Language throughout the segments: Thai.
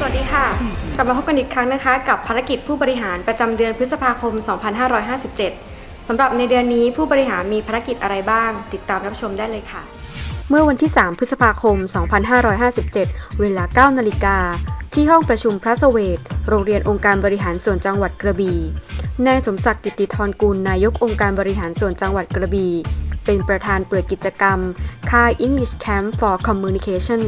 สวัสดีค่ะ กลับมาพบกันอีกครั้งนะคะ กับภารกิจผู้บริหารประจำเดือนพฤษภาคม 2557 สำหรับในเดือนนี้ผู้บริหารมีภารกิจอะไรบ้าง ติดตามรับชมได้เลยค่ะ เมื่อวันที่ 3 พฤษภาคม 2557 เวลา 9 นาฬิกา ที่ห้องประชุมพระเสวทโรงเรียนองค์การบริหารส่วนจังหวัดกระบี่นายสมศักดิ์กิติธรกุลนายกองค์การบริหารส่วนจังหวัดกระบี่เป็นประธานเปิดกิจกรรม ค่าย English Camp for Communication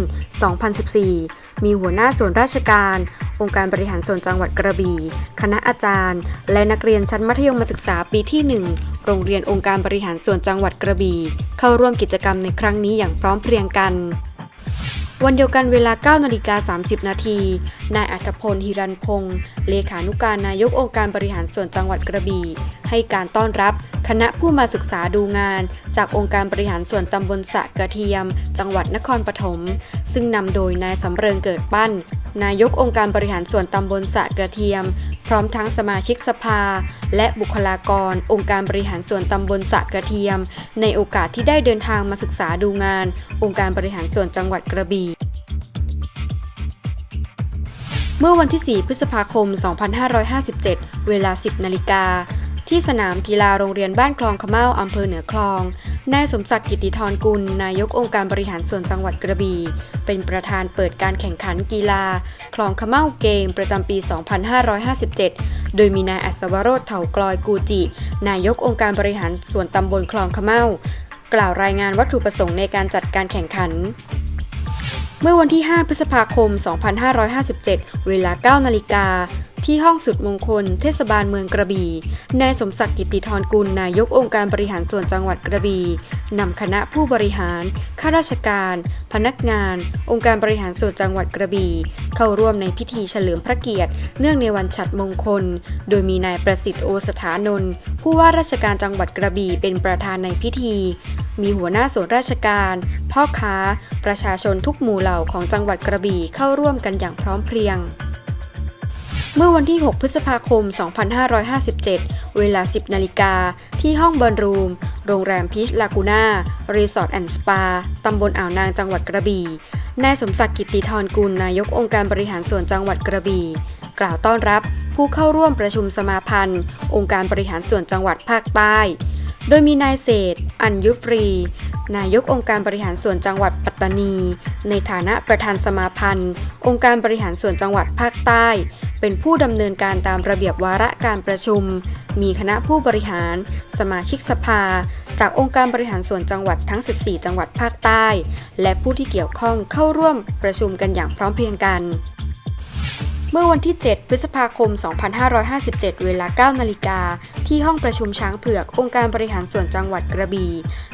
2014 มีหัวหน้าส่วนราชการ องค์การบริหารส่วนจังหวัดกระบี่ คณะอาจารย์ และนักเรียนชั้นมัธยมศึกษาปีที่ 1 โรงเรียนองค์การบริหารส่วนจังหวัดกระบี่ เข้าร่วมกิจกรรมในครั้งนี้อย่างพร้อมเพรียงกันวันเดียวกันเวลา 9 นาฬิกา 30 นาที นายอัธพลฮิรันพงศ์เลขานุการนายกองค์การบริหารส่วนจังหวัดกระบี่ ให้การต้อนรับ คณะผู้มาศึกษาดูงาน จากองค์การบริหารส่วนตำบลสะกระเทียม จังหวัดนครปฐม ซึ่งนำโดยนายสำเริงเกิดปั้น นายกองค์การบริหารส่วนตำบลสะกระเทียม พร้อมทั้งสมาชิกสภา และบุคลากร องค์การบริหารส่วนตำบลสะกระเทียม ในโอกาสที่ได้เดินทางมาศึกษาดูงาน องค์การบริหารส่วนจังหวัดกระบี่เมื่อวันที่ 4 พฤษภาคม 2557 เวลา 10 นาฬิกา ที่สนามกีฬาโรงเรียนบ้านคลองขะเมาอำเภอเหนือคลอง นายสมศักดิ์กิติธรกุล นายกองค์การบริหารส่วนจังหวัดกระบี่ เป็นประธานเปิดการแข่งขันกีฬา คลองขะเมาเกมประจำปี 2557 โดยมีนายอัศวโรธเถากลอยกูจิ นายกองค์การบริหารส่วนตำบลคลองขะเมากล่าวรายงานวัตถุประสงค์ในการจัดการแข่งขันเมื่อวันที่ 5 พฤษภาคม 2557 เวลา 9 นาฬิกา ที่ห้องสุดมงคล เทศบาลเมืองกระบี่ นายสมศักดิ์กิติธรกุล นายกองค์การบริหารส่วนจังหวัดกระบี่นำคณะผู้บริหาร ข้าราชการ พนักงาน องค์การบริหารส่วนจังหวัดกระบี่ เข้าร่วมในพิธีเฉลิมพระเกียรติ เนื่องในวันฉัตรมงคล โดยมีนายประสิทธิ์โอสถานนท์ผู้ว่าราชการจังหวัดกระบี่เป็นประธานในพิธี มีหัวหน้าส่วนราชการ พ่อค้า ประชาชนทุกหมู่เหล่าของจังหวัดกระบี่เข้าร่วมกันอย่างพร้อมเพรียง เมื่อวันที่ 6 พฤษภาคม 2557 เวลา 10 นาฬิกา ที่ห้องบอลรูม โรงแรมพีชลากูน่า รีสอร์ทแอนด์สปา ตำบลอ่าวนางจังหวัดกระบี่ นายสมศักดิ์กิติธรกุล นายกองค์การบริหารส่วนจังหวัดกระบี่ กล่าวต้อนรับผู้เข้าร่วมประชุมสมาพันธ์ องค์การบริหารส่วนจังหวัดภาคใต้ โดยมีนายเศษ อัญยุฟรี นายกองค์การบริหารส่วนจังหวัดปัตตานี ในฐานะประธานสมาพันธ์ องค์การบริหารส่วนจังหวัดภาคใต้ เป็นผู้ดำเนินการตามระเบียบวาระการประชุม มีคณะผู้บริหาร สมาชิกสภา จากองค์การบริหารส่วนจังหวัดทั้ง 14 จังหวัดภาคใต้ และผู้ที่เกี่ยวข้องเข้าร่วมประชุมกันอย่างพร้อมเพรียงกัน เมื่อวันที่ 7 พฤษภาคม 2557 เวลา 9 นาฬิกา ที่ห้องประชุมช้างเผือก องค์การบริหารส่วนจังหวัดกระบี่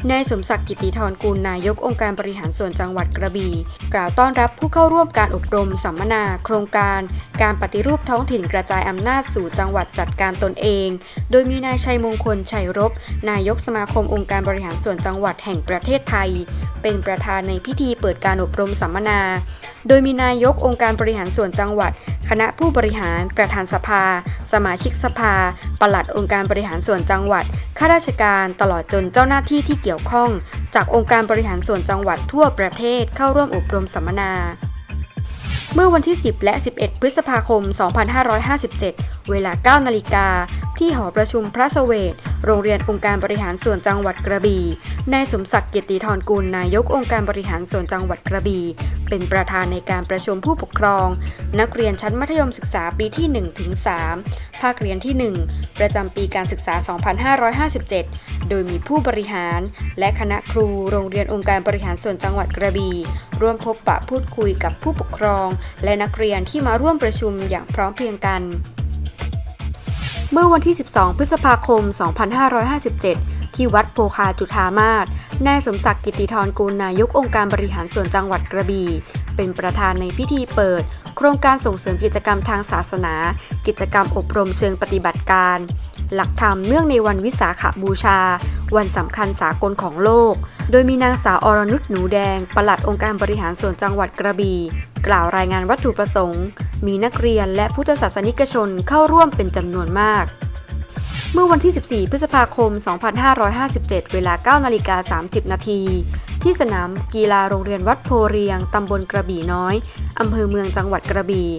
นายสมศักดิ์กิติธรกุลนายกองค์การบริหารส่วนจังหวัดกระบี่ กล่าวต้อนรับผู้เข้าร่วมการอบรมสัมมนา โครงการ การปฏิรูปท้องถิ่นกระจายอำนาจสู่จังหวัดจัดการตนเอง โดยมีนายชัยมงคล ชัยรบ นายกสมาคมองค์การบริหารส่วนจังหวัดแห่งประเทศไทย เป็นประธานในพิธีเปิดการอบรมสัมมนา โดยมีนายกองค์การบริหารส่วนจังหวัด คณะผู้บริหาร ประธานสภา สมาชิกสภา ปลัดองค์การบริหารส่วนจังหวัด ข้าราชการตลอดจนเจ้าหน้าที่ที่เกี่ยวข้อง จากองค์การบริหารส่วนจังหวัดทั่วประเทศเข้าร่วมอบรมสัมมนาเมื่อวันที่ 10 และ 11 พฤษภาคม 2557 เวลา 9 นาฬิกา ที่หอประชุมพระสเวทโรงเรียนองค์การบริหารส่วนจังหวัดกระบี่นายสมศักดิ์เกียรติธรกุลนายกองค์การบริหารส่วนจังหวัดกระบี่เป็นประธานในการประชุมผู้ปกครอง นักเรียนชั้นมัธยมศึกษาปีที่1ถึง3ภาคเรียนที่ 1 ประจำปีการศึกษา 2557 โดยมีผู้บริหาร และคณะครูโรงเรียนองค์การบริหารส่วนจังหวัดกระบี่ร่วมพบปะพูดคุยกับผู้ปกครอง และนักเรียนที่มาร่วมประชุมอย่างพร้อมเพรียงกัน เมื่อวันที่ 12 พฤษภาคม 2557 ที่วัดโพคาจุธามาศนายสมศักดิ์กิติธรกุลนายกองค์การบริหารส่วนจังหวัดกระบี่เป็นประธานในพิธีเปิด โครงการส่งเสริมกิจกรรมทางศาสนา กิจกรรมอบรมเชิงปฏิบัติการ หลักธรรมเนื่องในวันวิสาขบูชา วันสำคัญสากลของโลก โดยมีนางสาวอรนุชหนูแดง ปลัดองค์การบริหารส่วนจังหวัดกระบี่กล่าวรายงานวัตถุประสงค์ มีนักเรียนและพุทธศาสนิกชนเข้าร่วมเป็นจำนวนมาก เมื่อวันที่ 14 พฤษภาคม 2557 เวลา 9 นาฬิกา 30 นาที ที่สนามกีฬาโรงเรียนวัดโพเรียง ตำบลกระบี่น้อย อำเภอเมืองจังหวัดกระบี่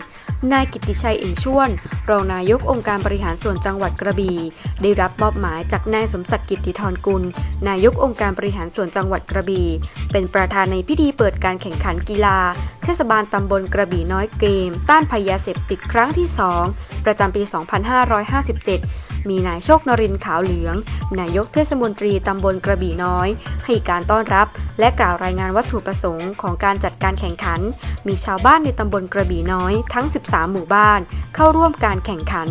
นายกิติชัยเอ่งชวน รองนายกองค์การบริหารส่วนจังหวัดกระบี่ ได้รับมอบหมายจากนายสมศักดิ์กิตติธรกุล นายกองค์การบริหารส่วนจังหวัดกระบี่ เป็นประธานในพิธีเปิดการแข่งขันกีฬา เทศบาลตำบลกระบี่น้อยเกม ต้านภัยยาเสพติดครั้งที่ 2 ประจำปี 2557 มีนายโชคนรินทร์ขาวเหลือง นายกเทศมนตรีตำบลกระบี่น้อย ให้การต้อนรับ และกล่าวรายงานวัตถุประสงค์ของการจัดการแข่งขัน มีชาวบ้านในตำบลกระบี่น้อยทั้ง 13 หมู่บ้าน เข้าร่วมการแข่งขัน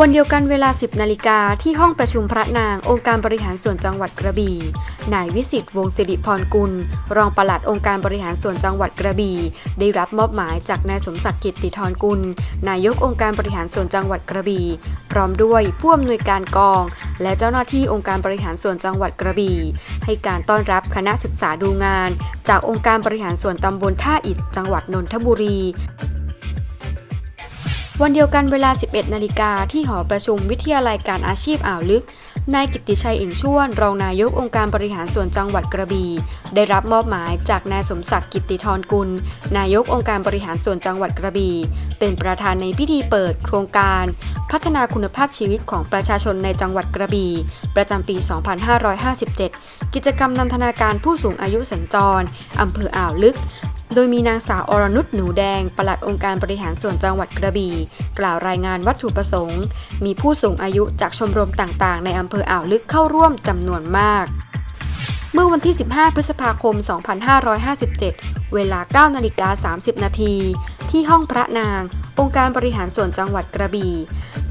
วันเดียวกันเวลา 10 นาฬิกาที่ห้องประชุมพระนางองค์การบริหารส่วนจังหวัดกระบี่ นายวิสิตวงศิริพรกุล รองปลัดองค์การบริหารส่วนจังหวัดกระบี่ ได้รับมอบหมายจากนายสมศักดิ์กิตติธรกุล นายกองค์การบริหารส่วนจังหวัดกระบี่ พร้อมด้วยผู้อำนวยการกอง และเจ้าหน้าที่องค์การบริหารส่วนจังหวัดกระบี่ ให้การต้อนรับคณะศึกษาดูงาน จากองค์การบริหารส่วนตำบลท่าอิฐจังหวัดนนทบุรี วันเดียวกันเวลา 11 นาฬิกาที่หอประชุมวิทยาลัยการอาชีพอ่าวลึก นายกิติชัยเอ่งชวน รองนายกองค์การบริหารส่วนจังหวัดกระบี่ได้รับมอบหมายจากนายสมศักดิ์กิตติธรกุล นายกองค์การบริหารส่วนจังหวัดกระบี่เป็นประธานในพิธีเปิดโครงการ พัฒนาคุณภาพชีวิตของประชาชนในจังหวัดกระบี่ประจำปี 2557 กิจกรรมนันทนาการผู้สูงอายุสัญจรอำเภออ่าวลึก โดยมีนางสาวอรนุชหนูแดง ปลัดองค์การบริหารส่วนจังหวัดกระบี่ กล่าวรายงานวัตถุประสงค์ มีผู้สูงอายุจากชมรมต่างๆ ในอำเภออ่าวลึกเข้าร่วมจำนวนมาก เมื่อวันที่ 15 พฤษภาคม 2557 เวลา 9 นาฬิกา 30 นาที ที่ห้องพระนาง องค์การบริหารส่วนจังหวัดกระบี่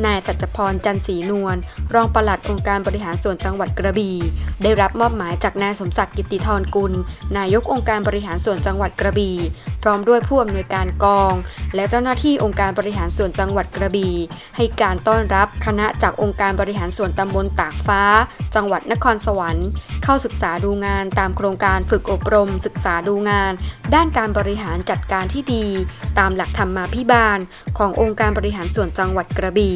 นายสัจพรจันศรีนวลรองปลัดองค์การบริหารส่วนจังหวัดกระบี่ได้รับมอบหมายจากนายสมศักดิ์กิตติธรกุล นายกองค์การบริหารส่วนจังหวัดกระบี่พร้อมด้วยผู้อำนวยการกอง และเจ้าหน้าที่องค์การบริหารส่วนจังหวัดกระบี่ให้การต้อนรับคณะจากองค์การบริหารส่วนตำบลตากฟ้า จังหวัดนครสวรรค์ เข้าศึกษาดูงานตามโครงการฝึกอบรม ศึกษาดูงาน ด้านการบริหารจัดการที่ดี ตามหลักธรรมาภิบาล ขององค์การบริหารส่วนจังหวัดกระบี่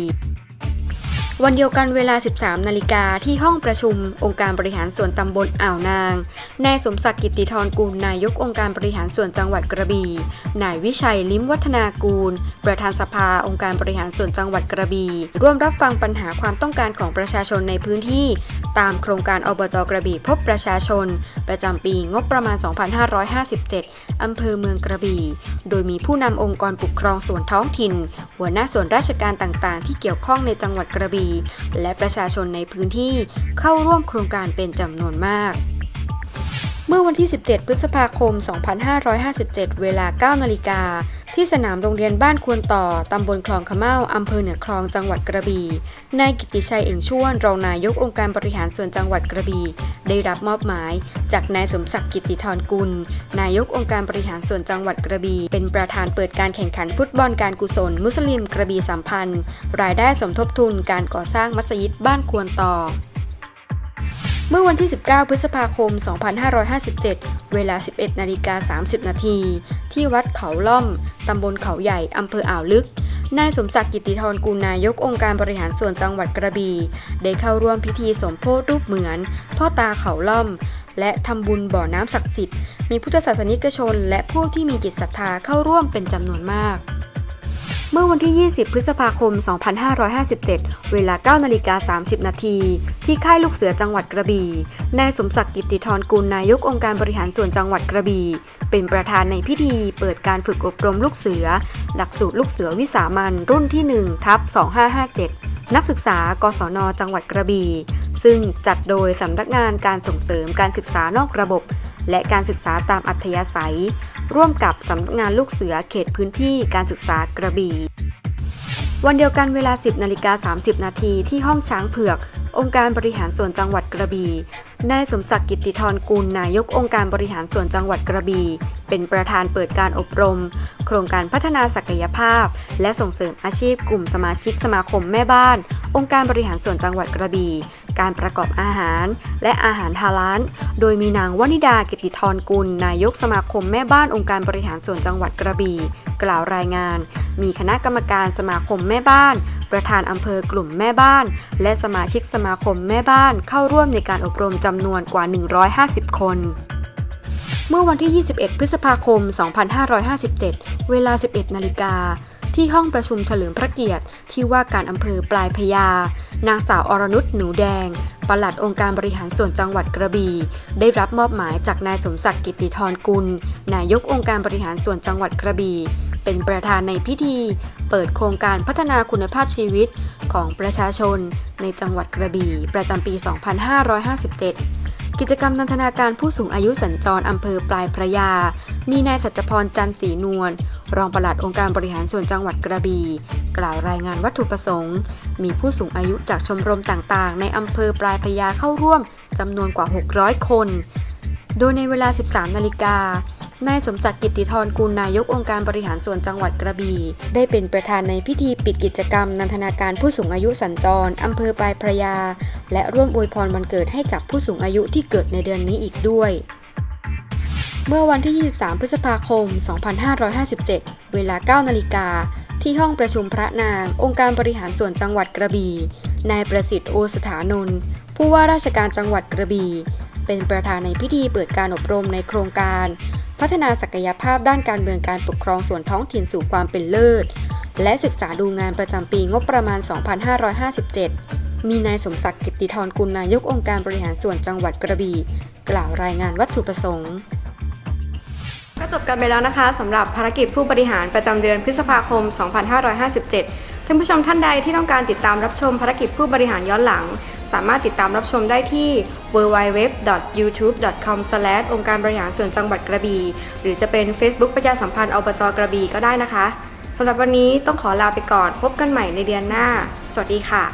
วันเดียวกันเวลา 13 นาฬิกาที่ห้องประชุม องค์การบริหารส่วนตำบลอ่าวนาง นายสมศักดิ์กิติธรกุลนายกองค์การบริหารส่วนจังหวัดกระบี่ นายวิชัยลิ้มวัฒนากูล ประธานสภาองค์การบริหารส่วนจังหวัดกระบี่ ร่วมรับฟังปัญหาความต้องการของประชาชนในพื้นที่ ตามโครงการอบจกระบี่พบประชาชน ประจำปีงบประมาณ 2557 อำเภอเมืองกระบี่ โดยมีผู้นำองค์กรปกครองส่วนท้องถิ่น หัวหน้าส่วนราชการต่างๆ ที่เกี่ยวข้องในจังหวัดกระบี่และประชาชนในพื้นที่เข้าร่วมโครงการเป็นจำนวนมาก เมื่อวันที่ 17 พฤษภาคม 2557 เวลา 9 นาฬิกา ที่สนามโรงเรียนบ้านควนต่อ ตำบลคลองขะเมาอำเภอเหนือคลอง จังหวัดกระบี่ นายกิติชัยเอ่งช่วน รองนายกองค์การบริหารส่วนจังหวัดกระบี่ ได้รับมอบหมาย จากนายสมศักดิ์กิติธรกุล นายกองค์การบริหารส่วนจังหวัดกระบี่ เป็นประธานเปิดการแข่งขันฟุตบอลการกุศล มุสลิมกระบี่สัมพันธ์ รายได้สมทบทุนการก่อสร้างมัสยิดบ้านควนต่อ เมื่อวันที่ 19 พฤษภาคม 2557 เวลา 11 นาฬิกา 30 นาที ที่วัดเขาล่อม ตำบลเขาใหญ่ อำเภออ่าวลึก นายสมศักดิ์กิติธรกุลนายกองค์การบริหารส่วนจังหวัดกระบี่ ได้เข้าร่วมพิธีสมโพธิรูปเหมือน พ่อตาเขาล่อม และทำบุญบ่อน้ำศักดิ์สิทธิ์ มีพุทธศาสนิกชน และผู้ที่มีจิตศรัทธาเข้าร่วมเป็นจำนวนมาก เมื่อวันที่ 20 พฤษภาคม 2557 เวลา 9 นาฬิกา 30 นาที ที่ค่ายลูกเสือจังหวัดกระบี่ นายสมศักดิ์กิติธรกุลนายกองค์การบริหารส่วนจังหวัดกระบี่ เป็นประธานในพิธีเปิดการฝึกอบรมลูกเสือ หลักสูตรลูกเสือวิสามันรุ่นที่ 1 ทับ 2557 นักศึกษา กศน จังหวัดกระบี่ ซึ่งจัดโดยสำนักงานการส่งเสริมการศึกษานอกระบบและการศึกษาตามอัธยาศัย ร่วมกับสำนักงานลูกเสือเขตพื้นที่การศึกษากระบี่ วันเดียวกันเวลา 10นาฬิกา30 นาทีที่ห้องช้างเผือก องค์การบริหารส่วนจังหวัดกระบี่นายสมศักดิ์กิตติธรกุลนายกองค์การบริหารส่วนจังหวัดกระบี่เป็นประธานเปิดการอบรม โครงการพัฒนาศักยภาพ และส่งเสริมอาชีพกลุ่มสมาชิกสมาคมแม่บ้าน องค์การบริหารส่วนจังหวัดกระบี่ การประกอบอาหาร และอาหารฮาลาลโดยมีนางวนิดากิติธรกุล นายกสมาคมแม่บ้านองค์การบริหารส่วนจังหวัดกระบี่ กล่าวรายงาน มีคณะกรรมการสมาคมแม่บ้าน ประธานอำเภอกลุ่มแม่บ้าน และสมาชิกสมาคมแม่บ้านเข้าร่วมในการอบรมจำนวนกว่า 150 คนเมื่อวันที่ 21 พฤษภาคม 2557 เวลา 11 นาฬิกา ที่ห้องประชุมเฉลิมพระเกียรติ ที่ว่าการอำเภอปลายพญานางสาวอรนุชหนูแดง ปลัดองค์การบริหารส่วนจังหวัดกระบี่ ได้รับมอบหมายจากนายสมศักดิ์กิติธรกุล นายกองค์การบริหารส่วนจังหวัดกระบี่ เป็นประธานในพิธี เปิดโครงการพัฒนาคุณภาพชีวิตของประชาชน ในจังหวัดกระบี่ ประจำปี 2557กิจกรรมนันทนาการผู้สูงอายุสัญจรอำเภอปลายพระยา มีนายสัจพรจันทร์ศรีนวล รองปลัดองค์การบริหารส่วนจังหวัดกระบี่กล่าวรายงานวัตถุประสงค์ มีผู้สูงอายุจากชมรมต่างๆ ในอำเภอปลายพระยาเข้าร่วมจำนวนกว่า 600 คน โดยในเวลา 13 นาฬิกานายสมศักดิ์กิติธรกุลนายกองค์การบริหารส่วนจังหวัดกระบี่ได้เป็นประธานในพิธีปิดกิจกรรม นันทนาการผู้สูงอายุสัญจรอำเภอปลายพระยา และร่วมอวยพรวันเกิดให้กับผู้สูงอายุที่เกิดในเดือนนี้อีกด้วย เมื่อวันที่ 23 พฤษภาคม 2557 เวลา 9 นาฬิกา ที่ห้องประชุมพระนาง องค์การบริหารส่วนจังหวัดกระบี่ นายประสิทธิ์โอสถานนท์ผู้ว่าราชการจังหวัดกระบี่ เป็นประธานในพิธีเปิดการอบรมในโครงการ พัฒนาศักยภาพด้านการเมืองการปกครองส่วนท้องถิ่นสู่ความเป็นเลิศ และศึกษาดูงานประจำปีงบประมาณ 2557 มีนายสมศักดิ์กิตติธรกุลนายกองค์การบริหารส่วนจังหวัดกระบี่ กล่าวรายงานวัตถุประสงค์ ก็จบกันไปแล้วนะคะสำหรับภารกิจผู้บริหารประจำเดือนพฤษภาคม 2557 ท่านผู้ชมท่านใดที่ต้องการติดตามรับชมภารกิจผู้บริหารย้อนหลัง สามารถติดตามรับชมได้ที่ www.youtube.com องค์การบริหารส่วนจังหวัดกระบี่หรือจะเป็น Facebook ประชาสัมพันธ์อบจกระบี่ก็ได้นะคะสำหรับวันนี้ต้องขอลาไปก่อน พบกันใหม่ในเดือนหน้า สวัสดีค่ะ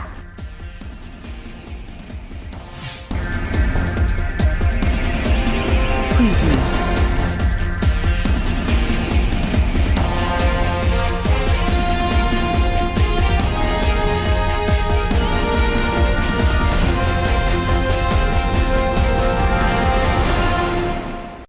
Preview.